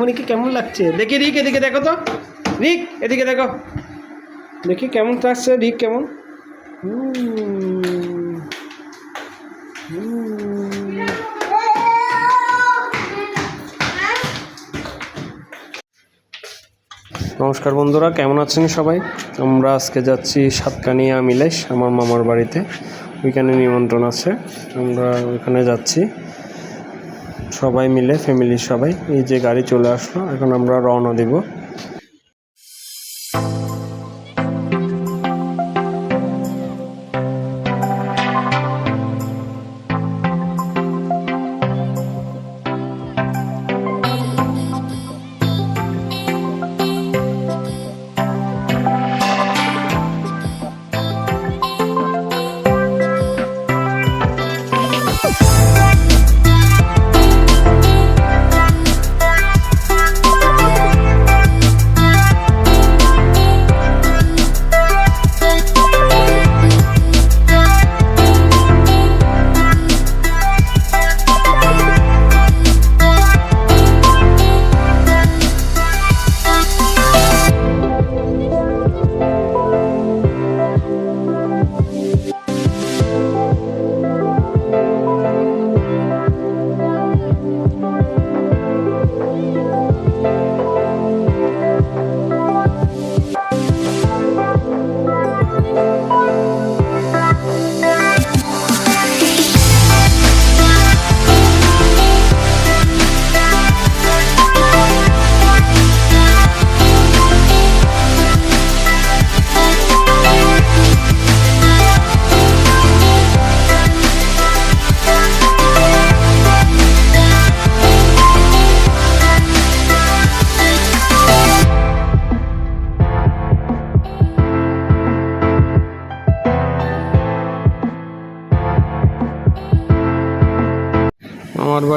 রিকুমণিকে কেমন লাগছে? দেখি, রিক, এদিকে দেখো তো। রিক, এদিকে দেখো। দেখি কেমন লাগছে রিক কেমন। নমস্কার বন্ধুরা, কেমন আছেন সবাই? আমরা আজকে যাচ্ছি সাতকানিয়া মিলেশ, আমার মামার বাড়িতে। ওইখানে নিমন্ত্রণ আছে। আমরা ওইখানে যাচ্ছি। সবাই মিলে ফ্যামিলির সবাই এই যে গাড়ি চলে আসলো এখন আমরা রওনা দিব।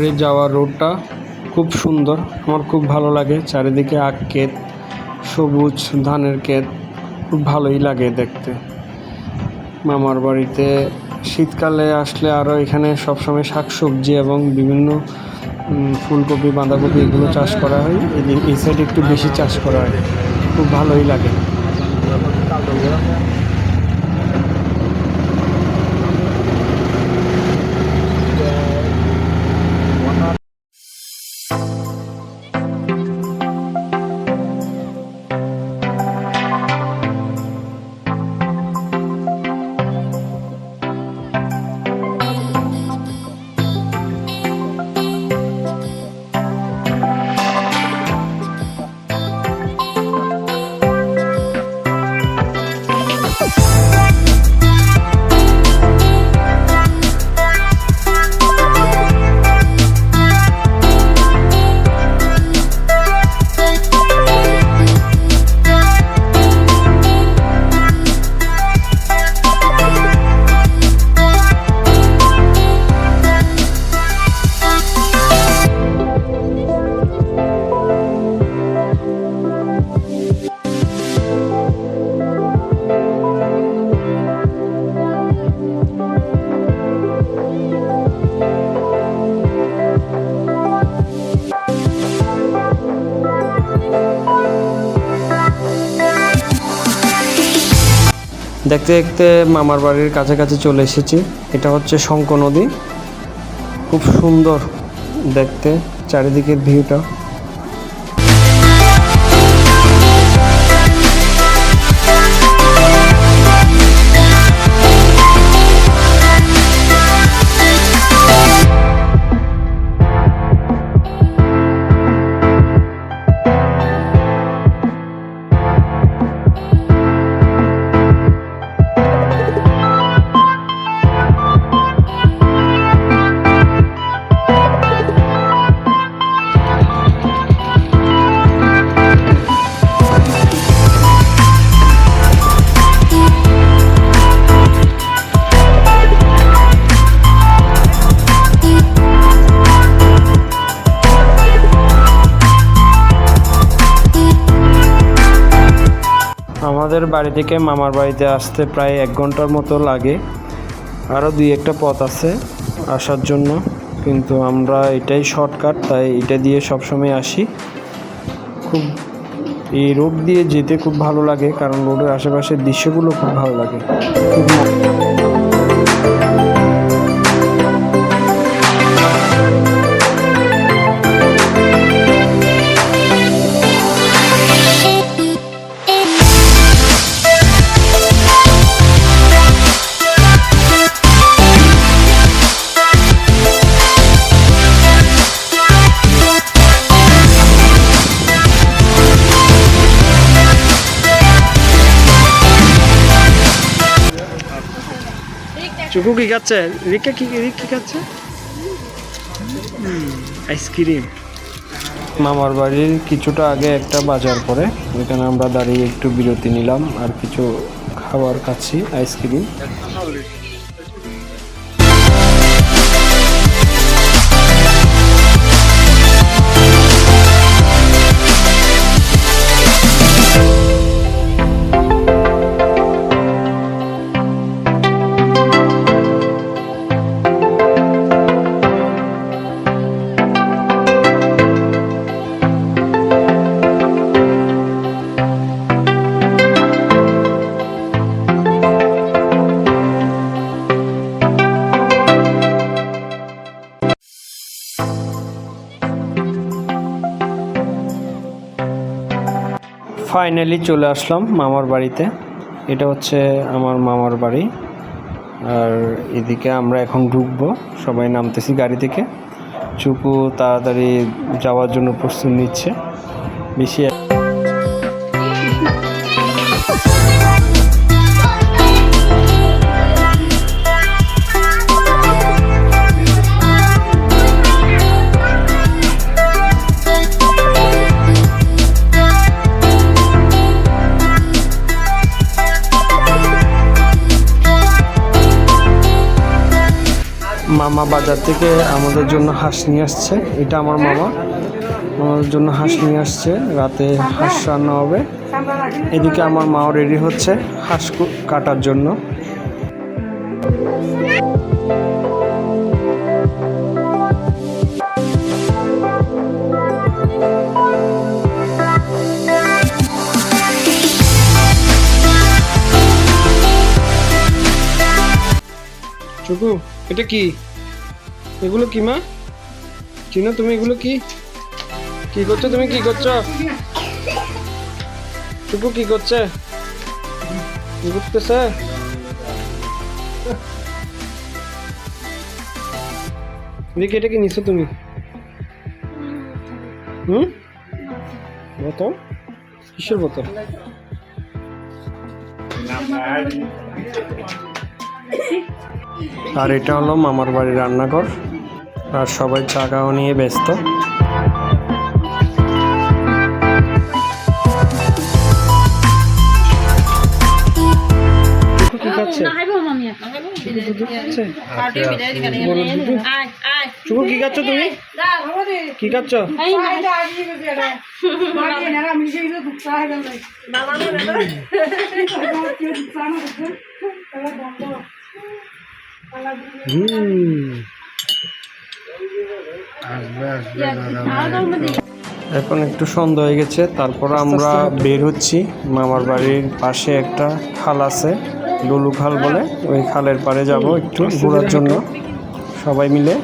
বাড়ি যাওয়ার রোডটা খুব সুন্দর। আমার খুব ভালো লাগে। চারিদিকে আখ ক্ষেত, সবুজ ধানের ক্ষেত, খুব ভালোই লাগে দেখতে। মামার বাড়িতে শীতকালে আসলে আরও এখানে সবসময় শাকসবজি এবং বিভিন্ন ফুলকপি, বাঁধাকপি এগুলো চাষ করা হয়। এই সাইডে একটু বেশি চাষ করা হয়। খুব ভালোই লাগে। দেখতে দেখতে মামার বাড়ির কাছাকাছি চলে এসেছি। এটা হচ্ছে শঙ্খ নদী। খুব সুন্দর দেখতে, চারিদিকের ভিউটা। আমাদের বাড়ি থেকে মামার বাড়িতে আসতে প্রায় এক ঘণ্টার মতো লাগে। আরও দুই একটা পথ আছে আসার জন্য। কিন্তু আমরা এটাই শর্টকাট তাই এটা দিয়ে সবসময় আসি। খুব এই রোড দিয়ে যেতে খুব ভালো লাগে, কারণ রোডের আশেপাশের দৃশ্যগুলো খুব ভালো লাগে। খুব চুকু কি খাচ্ছে? রিকা কি রিক কি খাচ্ছে? আইসক্রিম মামার বাড়ির কিছুটা আগে একটা বাজার পরে যেখানে আমরা দাঁড়িয়ে একটু বিরতি নিলাম আর কিছু খাবার খাচ্ছি আইসক্রিম ফাইনালি চলে আসলাম মামার বাড়িতে। এটা হচ্ছে আমার মামার বাড়ি। আর এদিকে আমরা এখন ঢুকবো। সবাই নামতেছি গাড়ি থেকে। চুকু তাড়াতাড়ি যাওয়ার জন্য প্রস্তুত নিচ্ছে। বেশি মামা বাজার থেকে আমাদের জন্য হাঁস নিয়ে আসছে। এটা আমার মামা। আমাদের জন্য হাঁস নিয়ে আসছে। রাতে হাঁস রান্না হবে। এদিকে আমার মাও রেডি হচ্ছে হাঁস কাটার জন্য। এটা কি? এগুলো কি, মা? চিনো তুমি এগুলো কি? কি করছ তুমি? কি করছ? চুকু কি করছে? করতেছে? দেখি, এটা কি নিছো তুমি? হুম? বোতল? কিসের বোতল? আর এটা হলো মামার বাড়ির রান্নাঘর আর সবাই চা খাওয়া নিয়ে ব্যস্ত? শুভ কি খাচ্ছ তুমি কি খাচ্ছ হুম এখন একটু সন্ধ্যা হয়ে গেছে, তারপর আমরা বের হচ্ছি। মামার বাড়ির পাশে একটা খাল আছে লুলু খাল বলে। ওই খালের পাড়ে যাব একটু ঘোরার জন্য, সবাই মিলে।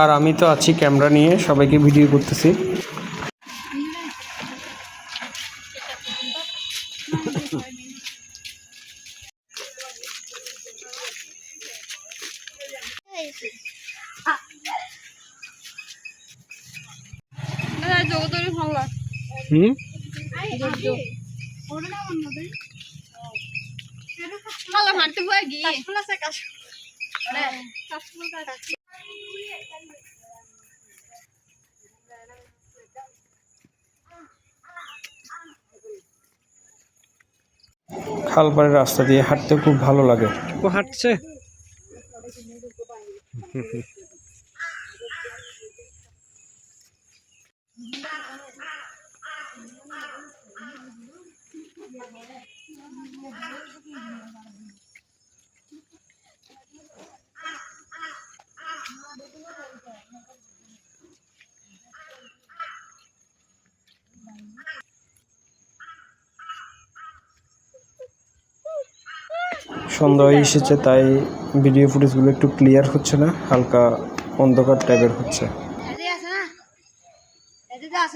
আর আমি তো আছি ক্যামেরা নিয়ে সবাইকে ভিডিও করতেছি। হুম? ভালো হাঁটতে কাশফুল আছে কাশফুল। কাশফুল খালপাড়ের রাস্তা দিয়ে হাঁটতে খুব ভালো লাগে। হাঁটছে? সন্ধ্যা হয়ে এসেছে তাই ভিডিও ফুটেজগুলো একটু ক্লিয়ার হচ্ছে না হালকা অন্ধকার টাইপের হচ্ছে। এতে আছে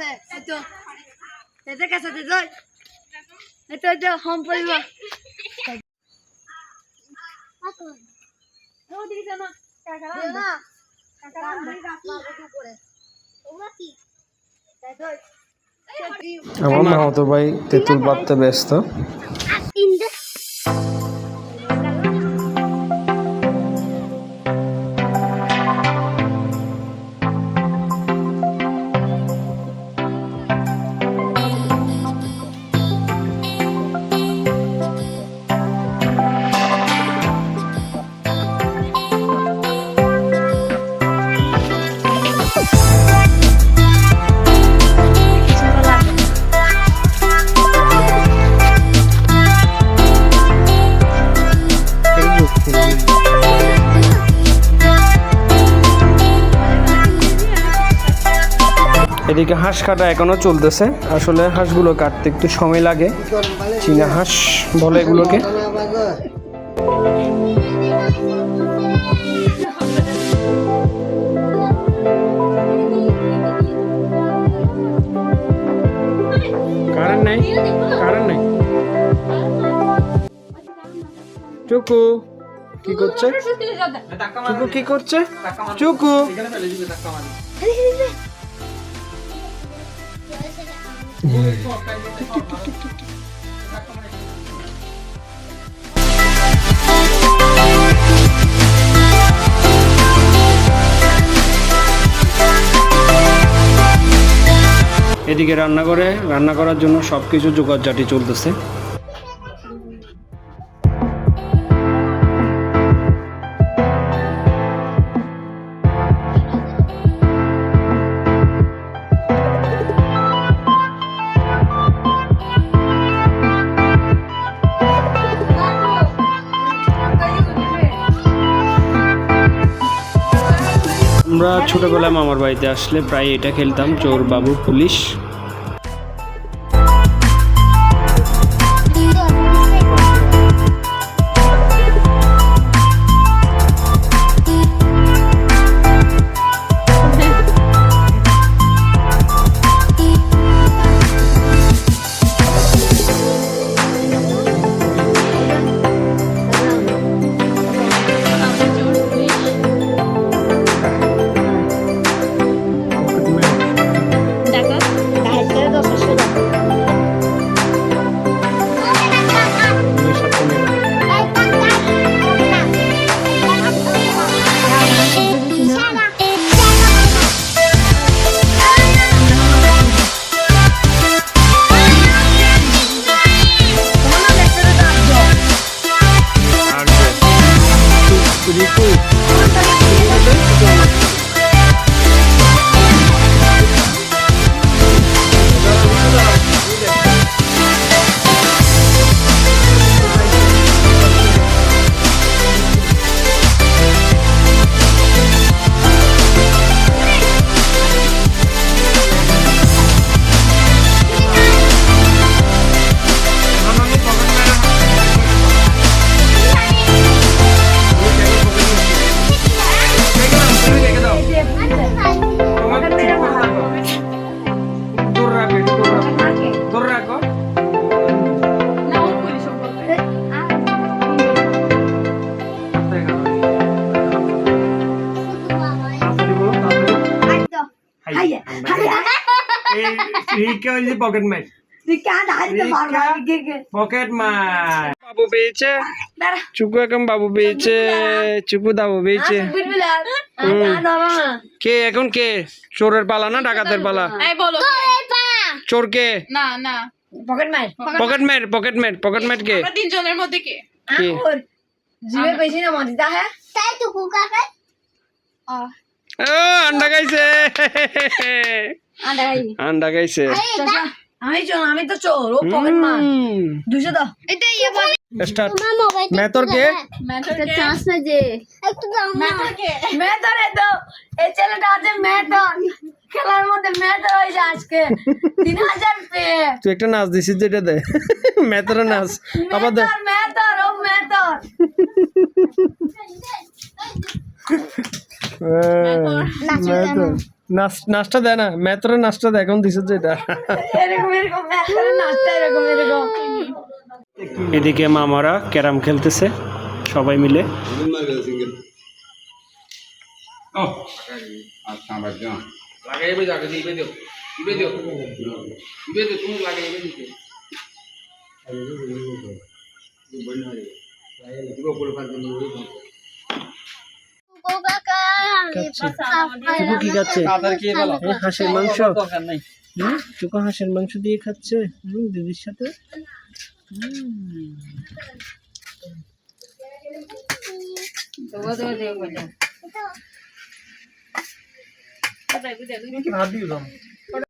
ভাই এতে তো আছে এদিকে হাঁস কাটা এখনও চলতেছে। আসলে হাঁসগুলো কাটতে একটু সময় লাগে। চীনা হাঁস বলে এগুলোকে। নাই? নাই? চুকু কি করছে? চুকু কি করছে? চুকু। এদিকে রান্না করে রান্না করার জন্য সব কিছু জোগাড় জাটি চলতেছে। আমরা ছোটবেলায় মামার বাড়িতে আসলে প্রায় এটা খেলতাম চোর বাবু পুলিশ। পকেট মার পকেট মার বাবু পেয়েছে চুকু এখন বাবু পেয়েছে চুকু দাবু পেয়েছে কে এখন কে চোরের পালা না ডাকাতের পালা চোর কে না না পকেট মার পকেট মার পকেট মার পকেট মার কে তিনজনের মধ্যে কে জিভে পেয়েছি না মদিদা হ্যাঁ তাই তো কুকা কাট ও আন্ডা গাইছে আন্ডা গাই আন্ডা গাইছে আমি চোর আমি তো চোর ও পকেট মার দুশো দাও এটা ইয়ে বল স্টার্ট তোমার মোবাইল মেথর কে ম্যাথর কে চান্স না যে একটু দাও না ম্যাথর কে मैं तो रे तो এই ছেলেটা আছে मैं तो খেলার মধ্যে मैं तो হয়েছে আজকে তিন হাজার পেয়ে তুই একটা নাচ দিছিস যেটা দে মেথর নাচ আবার দে মেতর মেতর ও মেতর মেথর নাচ নাচটা দেয় না মেথরের নাস্তা দেয় এখন দিছে যেটা এরকম এরকম মেতর নাচটা এরকম এরকম। এদিকে মামারা ক্যারাম খেলতেছে সবাই মিলে। লাগাইবে চুকু কি খাচ্ছে? হাঁসের মাংস। হুম? চুকু হাঁসের মাংস দিয়ে খাচ্ছে। হুম, দিদির সাথে। দিলাম